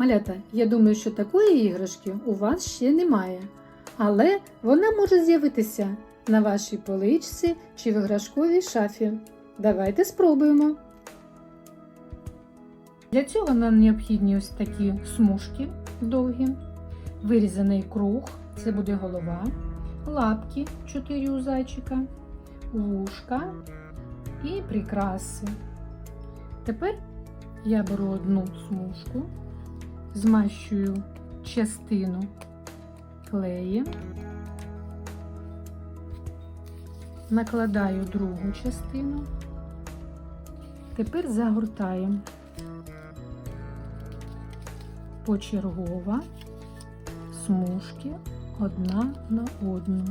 Малята, я думаю, що такої іграшки у вас ще немає, але вона може з'явитися на вашій поличці чи в іграшковій шафі. Давайте спробуємо. Для цього нам необхідні ось такі смужки довгі, вирізаний круг, це буде голова, лапки 4 у зайчика, вушка і прикраси. Тепер я беру одну смужку, змащую частину клеєм, накладаю другу частину, тепер загортаємо. Почергово. Смужки одна на одну.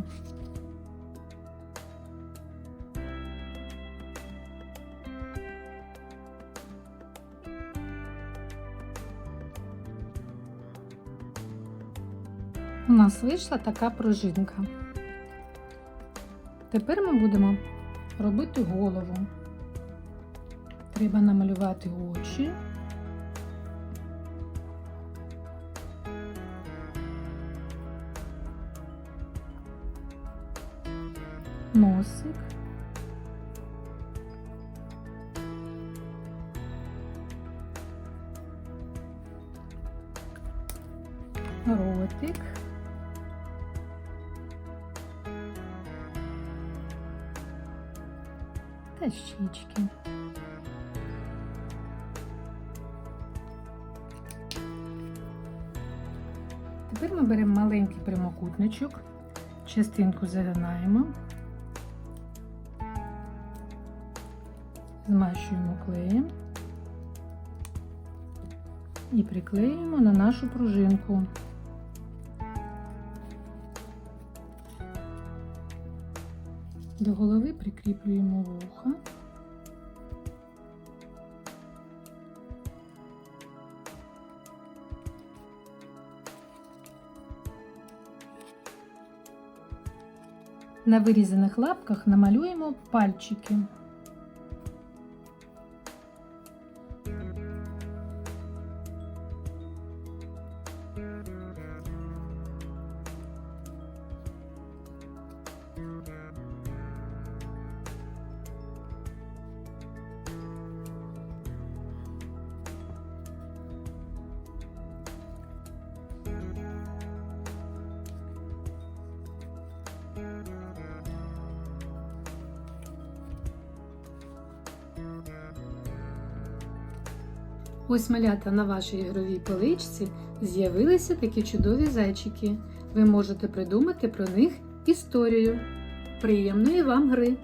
У нас вийшла така пружинка. Тепер ми будемо робити голову. Треба намалювати очі. Носик. Ротик. Та щічки. Тепер ми беремо маленький прямокутничок, частинку загинаємо, змащуємо клеєм і приклеюємо на нашу пружинку. До голови прикріплюємо вуха. На вирізаних лапках намалюємо пальчики. Ось малята на вашій ігровій поличці з'явилися такі чудові зайчики. Ви можете придумати про них історію. Приємної вам гри!